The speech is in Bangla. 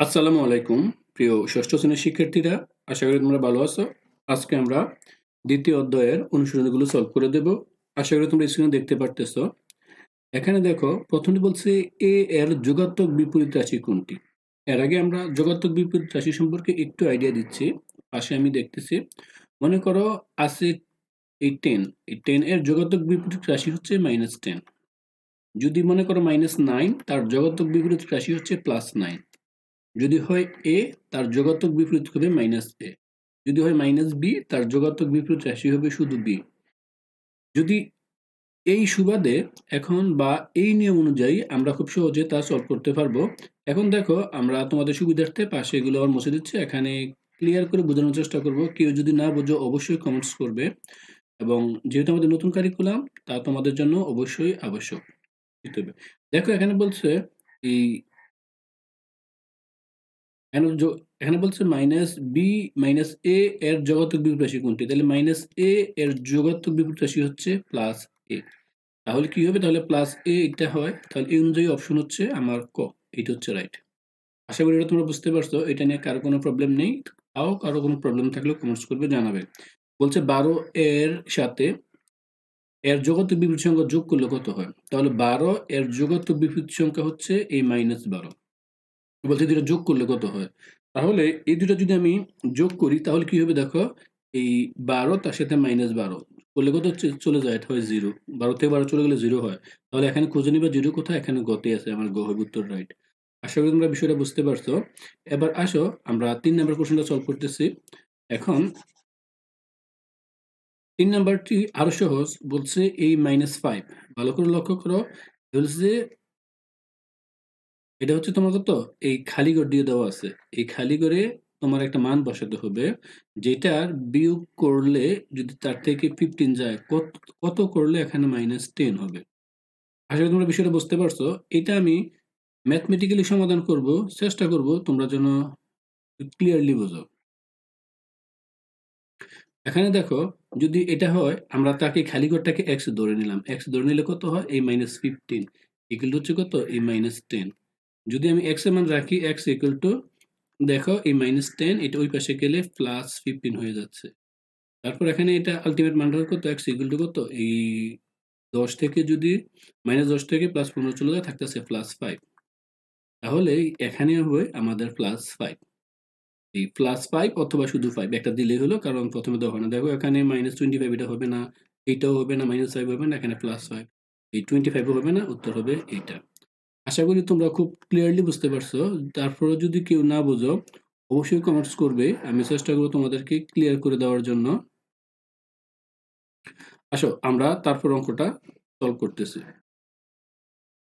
আসসালামু আলাইকুম, প্রিয় ষষ্ঠ শ্রেণির শিক্ষার্থীরা। আশা করি তোমরা ভালো আছো। আজকে আমরা দ্বিতীয় অধ্যায়ের অনুশীলনগুলো সলভ করে দেব। আশা করি তোমরা স্ক্রিনে দেখতে পারতেছো। এখানে দেখো প্রথমটি বলছে এ এর যোগাত্মক বিপরীত রাশি কোনটি? এর আগে আমরা যোগাত্মক বিপরীত রাশি সম্পর্কে একটু আইডিয়া দিচ্ছি। পাশে আমি দেখতেছি, মনে করো আছে এই টেন এই টেন এর যোগাত্মক বিপরীত রাশি হচ্ছে মাইনাস টেন যদি মনে করো মাইনাস নাইন তার যোগাত্মক বিপরীত রাশি হচ্ছে প্লাস নাইন যদি হয় এ তার যোগাত্মক বিপরীত হবে মাইনাস এ যদি হয় মাইনাস বি তার যোগাত্মক বিপরীত রাশি হবে শুধু বি যদি এই সুবাদে এখন বা এই নিয়ম অনুযায়ী আমরা খুব সহজে তা সলভ করতে পারব, এখন দেখো আমরা তোমাদের সুবিধার্থে পাশে এগুলো আবার মুছে দিচ্ছি। এখানে ক্লিয়ার করে বোঝানোর চেষ্টা করব। কেউ যদি না বোঝো অবশ্যই কমেন্টস করবে এবং যেহেতু আমাদের নতুন কারিকুলাম তা তোমাদের জন্য অবশ্যই আবশ্যক। দেখো এখানে বলছে এই এখানে বলছে মাইনাস বি মাইনাস এ এর যোগাত্মক বিপরীত রাশি কোনটি? তাহলে মাইনাস এ এর যোগাত্মক বিপরীত রাশি হচ্ছে প্লাস এ তাহলে কি হবে? তাহলে প্লাস এ এটা হয়। তাহলে এই অনুযায়ী অপশন হচ্ছে আমার ক। এটা হচ্ছে রাইট আশা করি এটা তোমরা বুঝতে পারছ। এটা নিয়ে কারও কোনো প্রবলেম নেই। তাও কারও কোনো প্রবলেম থাকলে কমেন্টস করবে, জানাবে। বলছে বারো এর সাথে এর যোগাত্মক বিপরীত সংখ্যা যোগ করলে কত হয়? তাহলে বারো এর যোগাত্মক বিপরীত সংখ্যা হচ্ছে এই মাইনাস বারো। বলছে দুটো যোগ করলে কত হয়? তাহলে এই দুটো যদি আমি যোগ করি, তাহলে কি হবে দেখো? এই বারো, তার সাথে মাইনাস বারো। করলে কত চলে যায়, এটা হয় জিরো বারো থেকে বারো চলে গেলে জিরো হয়। তাহলে এখানে খুঁজে নিবা জিরো কোথায়? এখানে গতে আছে, আমার গ হবে উত্তর রাইট আশা করি তোমরা বিষয়টা বুঝতে পারছ। এবার আসো, আমরা তিন নাম্বার কোশ্চেনটা সলভ করতেছি। এখন তিন নাম্বারটি আরও সহজ। বলছে এই মাইনাস ফাইভ ভালো করে লক্ষ্য করো। বলছে এটা হচ্ছে তোমার কত এই খালি ঘর দিয়ে দেওয়া আছে। এই খালি ঘরে তোমার একটা মান বসাতে হবে, যেটার বিয়োগ করলে যদি তার থেকে ফিফটিন যায়, কত কত করলে এখানে মাইনাস টেন হবে? আশা করি তোমরা বিষয়টা বুঝতে পারছ। এটা আমি ম্যাথমেটিক্যালি সমাধান করব, চেষ্টা করব তোমরা যেন ক্লিয়ারলি বোঝো এখানে দেখো, যদি এটা হয়, আমরা তাকে খালি ঘরটাকে এক্স ধরে নিলাম। এক্স ধরে নিলে কত হয়? এই মাইনাস ফিফটিন ইকুয়াল হচ্ছে কত? এই মাইনাস টেন যদি আমি এক্সের মান রাখি এক্স ইকুয়াল টু দেখো এই মাইনাস টেন এটা ওই পাশে গেলে প্লাস ফিফটিন হয়ে যাচ্ছে। তারপর এখানে এটা আলটিমেট মানটা কত? এক্স ইকুয়াল টু কত? এই দশ থেকে যদি মাইনাস দশ থেকে প্লাস পনেরো চলে যায়, থাকতেছে প্লাস ফাইভ তাহলে এখানে হবে আমাদের প্লাস ফাইভ এই প্লাস ফাইভ অথবা শুধু ফাইভ একটা দিলেই হলো, কারণ প্রথমে হয় না। দেখো এখানে মাইনাস টোয়েন্টি ফাইভ এটা হবে না, এইটাও হবে না মাইনাস ফাইভ হবে না, এখানে প্লাস ফাইভ এই টোয়েন্টি ফাইভও হবে না, উত্তর হবে এইটা। আশা করি তোমরা খুব ক্লিয়ারলি বুঝতে পারছ। তারপরে যদি কেউ না বোঝো, অবশ্যই কমেন্টস করবে। আমি চেষ্টা করব তোমাদেরকে ক্লিয়ার করে দেওয়ার জন্য। আসো, আমরা তারপর অঙ্কটা সলভ করতেছি।